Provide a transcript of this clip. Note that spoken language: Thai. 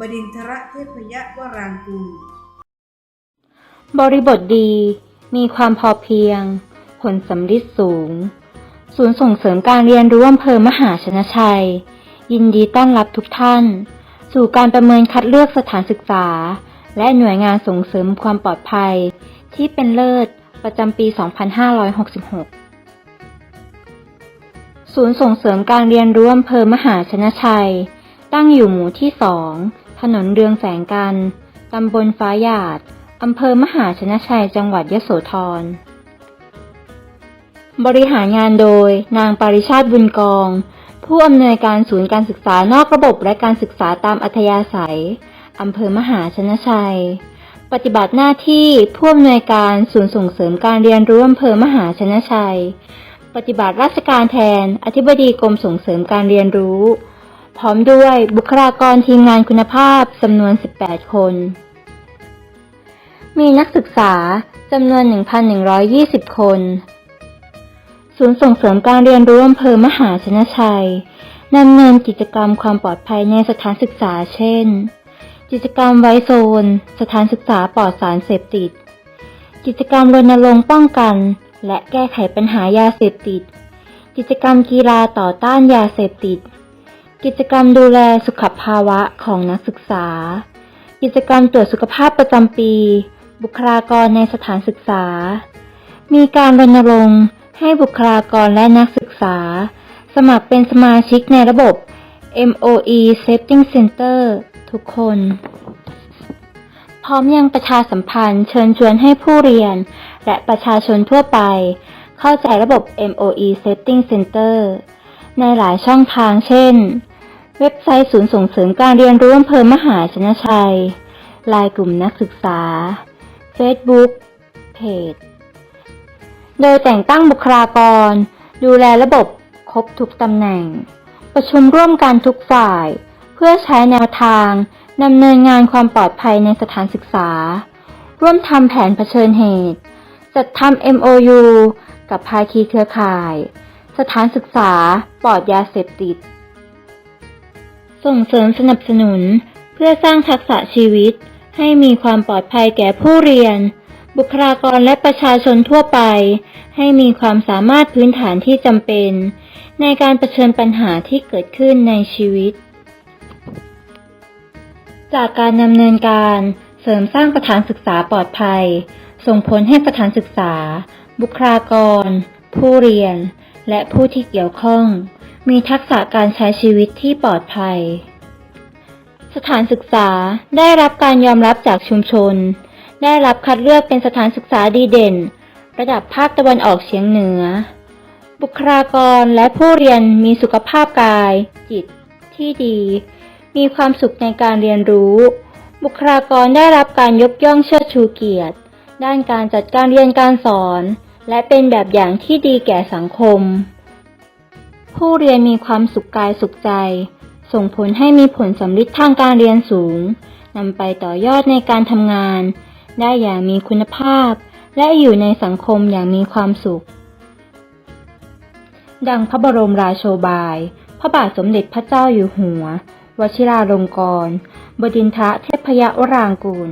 บดินทรเทพยวรางกูล บริบทดี มีความพอเพียง ผลสำลิดสูง ศูนย์ส่งเสริมการเรียนรู้อำเภอมหาชนะชัย ยินดีต้อนรับทุกท่าน สู่การประเมินคัดเลือกสถานศึกษา และหน่วยงานส่งเสริมความปลอดภัย ที่เป็นเลิศประจำปี 2566ศูนย์ส่งเสริมการเรียนรู้อำเภอมหาชนะชัย ตั้งอยู่หมู่ที่2 ถนนเรืองแสงกัน ตำบลฟ้าหยาด อำเภอมหาชนะชัย จังหวัดยโสธร บริหารงานโดยนางปริชาติบุญกอง ผู้อำนวยการศูนย์การศึกษานอกระบบและการศึกษาตามอัธยาศัย อำเภอมหาชนะชัย ปฏิบัติหน้าที่ผู้อำนวยการศูนย์ส่งเสริมการเรียนรู้อำเภอมหาชนะชัย ปฏิบัติราชการแทน อธิบดีกรมส่งเสริมการเรียนรู้ พร้อมด้วยบุคลากรทีมงานคุณภาพจำนวน 18 คน มีนักศึกษาจำนวน 1,120 คน ศูนย์ส่งเสริมการเรียนรู้อำเภอมหาชนะชัยดำเนินกิจกรรมความปลอดภัยในสถานศึกษาเช่น กิจกรรมไว้โซน สถานศึกษาปลอดสารเสพติด กิจกรรมรณรงค์ป้องกัน และแก้ไขปัญหายาเสพติด กิจกรรมกีฬาต่อต้านยาเสพติด กิจกรรมดูแลสุขภาวะของนักศึกษา กิจกรรมตรวจสุขภาพประจำปี บุคลากรในสถานศึกษา มีการรณรงค์ให้บุคลากรและนักศึกษา สมัครเป็นสมาชิกในระบบ MOE Setting Center ทุกคน พร้อมยังประชาสัมพันธ์เชิญชวนให้ผู้เรียน และประชาชนทั่วไป เข้าใจระบบ MOE Setting Center ในหลายช่องทางเช่น เว็บไซต์ศูนย์ส่งเสริมการเรียนรู้อำเภอมหาชนะชัย ลายกลุ่มนักศึกษา Facebook เพจ โดยแต่งตั้งบุคลากร ดูแลระบบครบทุกตำแหน่ง ประชุมร่วมกันทุกฝ่าย เพื่อใช้แนวทางดำเนินงานความปลอดภัยในสถานศึกษา ร่วมทำแผนเผชิญเหตุ จัดทำ MOU กับภาคีเครือข่าย สถานศึกษาปลอดยาเสพติด ส่งเสริมสนับสนุน เพื่อสร้างทักษะชีวิต ให้มีความปลอดภัยแก่ผู้เรียน บุคลากรและประชาชนทั่วไป ให้มีความสามารถพื้นฐานที่จำเป็น ในการเผชิญปัญหาที่เกิดขึ้นในชีวิต จากการดำเนินการเสริมสร้างสถานศึกษาปลอดภัย ส่งผลให้สถานศึกษา บุคลากร ผู้เรียน และผู้ที่เกี่ยวข้อง มีทักษะการใช้ชีวิตที่ปลอดภัย สถานศึกษาได้รับการยอมรับจากชุมชน ได้รับคัดเลือกเป็นสถานศึกษาดีเด่น ระดับภาคตะวันออกเฉียงเหนือ บุคลากรและผู้เรียนมีสุขภาพกาย จิต ที่ดี มีความสุขในการเรียนรู้ บุคลากรได้รับการยกย่องเชิดชูเกียรติ ด้านการจัดการเรียนการสอน และเป็นแบบอย่างที่ดีแก่สังคม ผู้เรียนมีความสุขกายสุขใจ ส่งผลให้มีผลสำลิดทางการเรียนสูงนำไปต่อยอดในการทำงาน ได้อย่างมีคุณภาพ และอยู่ในสังคมอย่างมีความสุข ดังพระบรมราโชบาย พระบาทสมเด็จพระเจ้าอยู่หัว วชิราลงกรณบดินทรเทพยวรางกูล